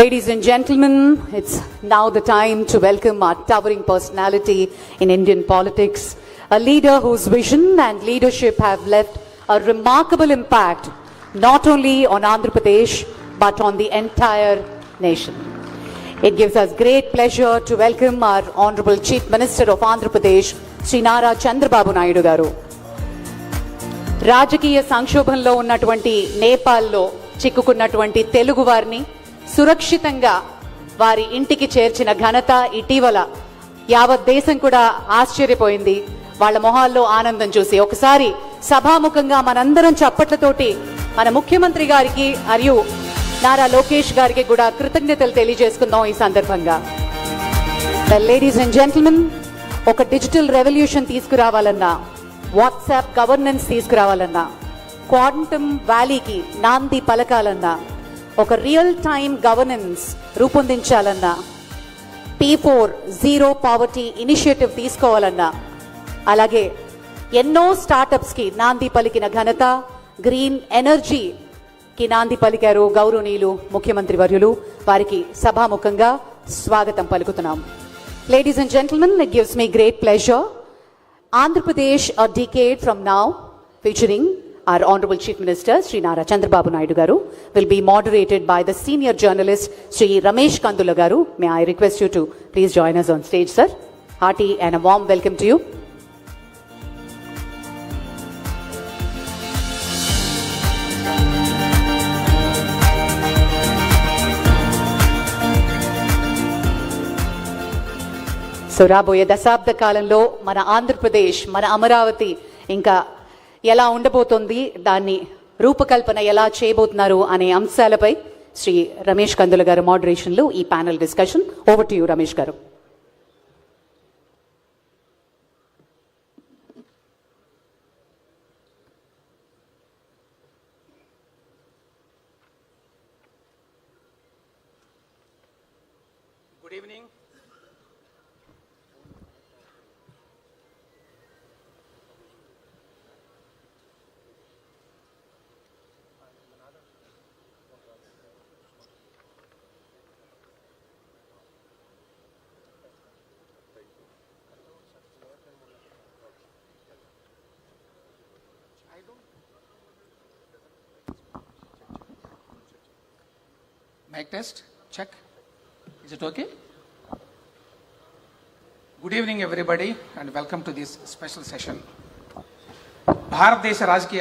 Ladies and gentlemen, it's now the time to welcome our towering personality in Indian politics, a leader whose vision and leadership have left a remarkable impact not only on Andhra Pradesh but on the entire nation. It gives us great pleasure to welcome our Honorable Chief Minister of Andhra Pradesh, Sri Nara Chandrababu Naidu garu. రాజకీయ సంక్షోభంలో ఉన్నటువంటి నేపాల్లో చిక్కుకున్నటువంటి తెలుగు వారిని సురక్షితంగా వారి ఇంటికి చేర్చిన ఘనత ఇటీవల యావత్ దేశం కూడా ఆశ్చర్యపోయింది. వాళ్ళ మొహాల్లో ఆనందం చూసి ఒకసారి సభాముఖంగా మనందరం చప్పట్లతోటి మన ముఖ్యమంత్రి గారికి మరియు నారా లోకేష్ గారికి కూడా కృతజ్ఞతలు తెలియజేసుకుందాం ఈ సందర్భంగా. లేడీస్ అండ్ జెంటిల్మెన్ ఒక డిజిటల్ రెవల్యూషన్ తీసుకురావాలన్నా వాట్సాప్ గవర్నెన్స్ తీసుకురావాలన్నా క్వాంటమ్ వ్యాలీకి నాంది పలకాలన్నా ఒక real time governance రూపొందించాలన్నా P four zero poverty initiative తీసుకోవాలన్నా అలాగే ఎన్నో స్టార్టప్స్కి నాంది పలికిన ఘనత గ్రీన్ ఎనర్జీకి నాంది పలికారు గౌరవనీయులు ముఖ్యమంత్రి వర్యులు. వారికి సభాముఖంగా స్వాగతం పలుకుతున్నాం. Ladies and gentlemen it gives me great pleasure Andhra Pradesh a decade from now featuring our Honorable Chief Minister, Sri Nara Chandrababu Naidu Garu, will be moderated by the senior journalist, Sri Ramesh Kandula Garu. May I request you to please join us on stage, sir. Hearty and a warm welcome to you. So రాబోయే దశాబ్ద కాలంలో మన ఆంధ్రప్రదేశ్ మన అమరావతి ఇంకా ఎలా ఉండబోతోంది దాన్ని రూపకల్పన ఎలా చేయబోతున్నారు అనే అంశాలపై శ్రీ రమేష్ కందుల గారు మోడరేషన్లో ఈ panel discussion over to you Ramesh garu. Good evening Mic test, check. Is it okay? Good evening, everybody, and welcome to this special session. భారతదేశ రాజకీయ